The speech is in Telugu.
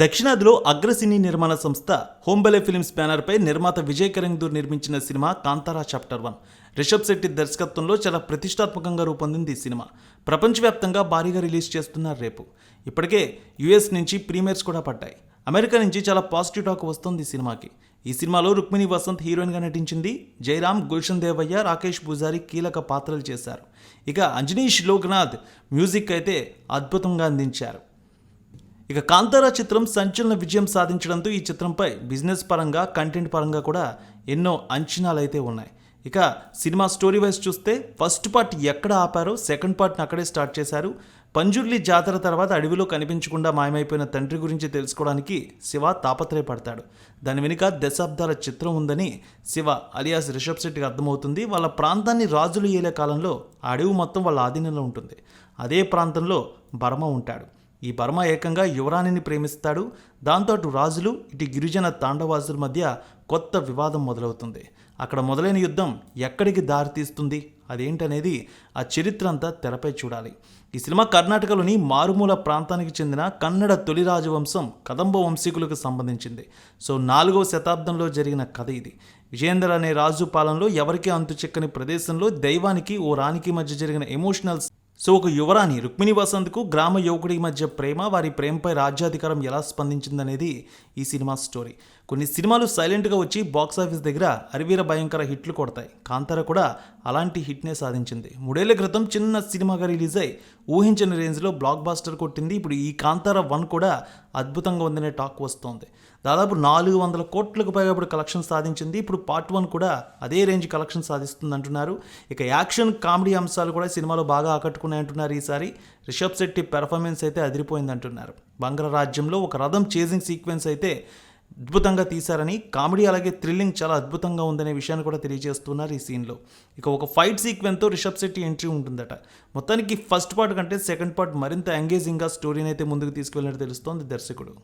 దక్షిణాదిలో అగ్రసినీ నిర్మాణ సంస్థ హోంబలే ఫిల్మ్స్ బ్యానర్పై నిర్మాత విజయ్ కరెందూర్ నిర్మించిన cinema Kantara chapter one. Rishab Shetty దర్శకత్వంలో చాలా ప్రతిష్టాత్మకంగా రూపొందింది ఈ సినిమా. ప్రపంచవ్యాప్తంగా భారీగా రిలీజ్ చేస్తున్నారు రేపు. ఇప్పటికే యుఎస్ నుంచి ప్రీమియర్స్ కూడా పడ్డాయి. అమెరికా నుంచి చాలా పాజిటివ్ టాక్ వస్తుంది ఈ సినిమాకి. ఈ సినిమాలో రుక్మిణి వసంత్ హీరోయిన్గా నటించింది జయరామ్ గుల్షన్ దేవయ్య రాకేష్ పూజారి కీలక పాత్రలు చేశారు. ఇక అంజనీష్ లోక్నాథ్ మ్యూజిక్ అయితే అద్భుతంగా అందించారు. ఇక కాంతారా చిత్రం సంచలన విజయం సాధించడంతో ఈ చిత్రంపై బిజినెస్ పరంగా కంటెంట్ పరంగా కూడా ఎన్నో అంచనాలు అయితే ఉన్నాయి. ఇక సినిమా స్టోరీ వైజ్ చూస్తే ఫస్ట్ పార్ట్ ఎక్కడ ఆపారో సెకండ్ పార్ట్ని అక్కడే స్టార్ట్ చేశారు. పంజుర్లి జాతర తర్వాత అడవిలో కనిపించకుండా మాయమైపోయిన తండ్రి గురించి తెలుసుకోవడానికి శివ తాపత్రయపడతాడు. దాని వెనుక దశాబ్దాల చిత్రం ఉందని శివ అలియాస్ రిషబ్ శెట్టికి అర్థమవుతుంది. వాళ్ళ ప్రాంతాన్ని రాజులు ఏలే కాలంలో అడవి మొత్తం వాళ్ళ ఆధీనంలో ఉంటుంది. అదే ప్రాంతంలో బర్మ ఉంటాడు. ఈ బర్మ ఏకంగా యువరాణిని ప్రేమిస్తాడు. దాంతో అటు రాజులు ఇటు గిరిజన తాండవాసుల మధ్య కొత్త వివాదం మొదలవుతుంది. అక్కడ మొదలైన యుద్ధం ఎక్కడికి దారితీస్తుంది అదేంటనేది ఆ చరిత్ర అంతా తెరపై చూడాలి. ఈ సినిమా కర్ణాటకలోని మారుమూల ప్రాంతానికి చెందిన కన్నడ తొలి రాజవంశం కదంబ వంశీకులకు సంబంధించింది. సో నాలుగవ శతాబ్దంలో జరిగిన కథ ఇది. విజేందర్ అనే రాజు పాలనలో ఎవరికీ అంతు చిక్కని ప్రదేశంలో దైవానికి ఓ రాణికి మధ్య జరిగిన ఎమోషనల్ సో ఒక యువరాణి రుక్మిణి వసంత్కు గ్రామ యువకుడి మధ్య ప్రేమ వారి ప్రేమపై రాజ్యాధికారం ఎలా స్పందించిందనేది ఈ సినిమా స్టోరీ. కొన్ని సినిమాలు సైలెంట్గా వచ్చి బాక్స్ ఆఫీస్ దగ్గర అరివీర భయంకర హిట్లు కొడతాయి. కాంతార కూడా అలాంటి హిట్నే సాధించింది. మూడేళ్ళ క్రితం చిన్న సినిమాగా రిలీజ్ అయి ఊహించని రేంజ్లో బ్లాక్ బాస్టర్ కొట్టింది. ఇప్పుడు ఈ కాంతార వన్ కూడా అద్భుతంగా ఉందనే టాక్ వస్తోంది. దాదాపు నాలుగు వందల కోట్లకు పైగా ఇప్పుడు కలెక్షన్ సాధించింది. ఇప్పుడు పార్ట్ వన్ కూడా అదే రేంజ్ కలెక్షన్ సాధిస్తుంది అంటున్నారు ఇక యాక్షన్ కామెడీ అంశాలు కూడా సినిమాలో బాగా ఆకట్టుకున్నాయి అంటున్నారు ఈసారి. రిషబ్ శెట్టి పెర్ఫార్మెన్స్ అయితే అదిరిపోయింది అంటున్నారు బంగార రాజ్యంలో ఒక రథం చేజింగ్ సీక్వెన్స్ అయితే అద్భుతంగా తీశారని కామెడీ అలాగే థ్రిల్లింగ్ చాలా అద్భుతంగా ఉందనే విషయాన్ని కూడా తెలియజేస్తున్నారు ఈ సీన్లో. ఇక ఒక ఫైట్ సీక్వెన్స్తో రిషబ్ శెట్టి ఎంట్రీ ఉంటుందట. మొత్తానికి ఫస్ట్ పార్ట్ కంటే సెకండ్ పార్ట్ మరింత ఎంగేజింగ్గా స్టోరీని అయితే ముందుకు తీసుకెళ్ళినట్టు తెలుస్తోంది దర్శకుడు.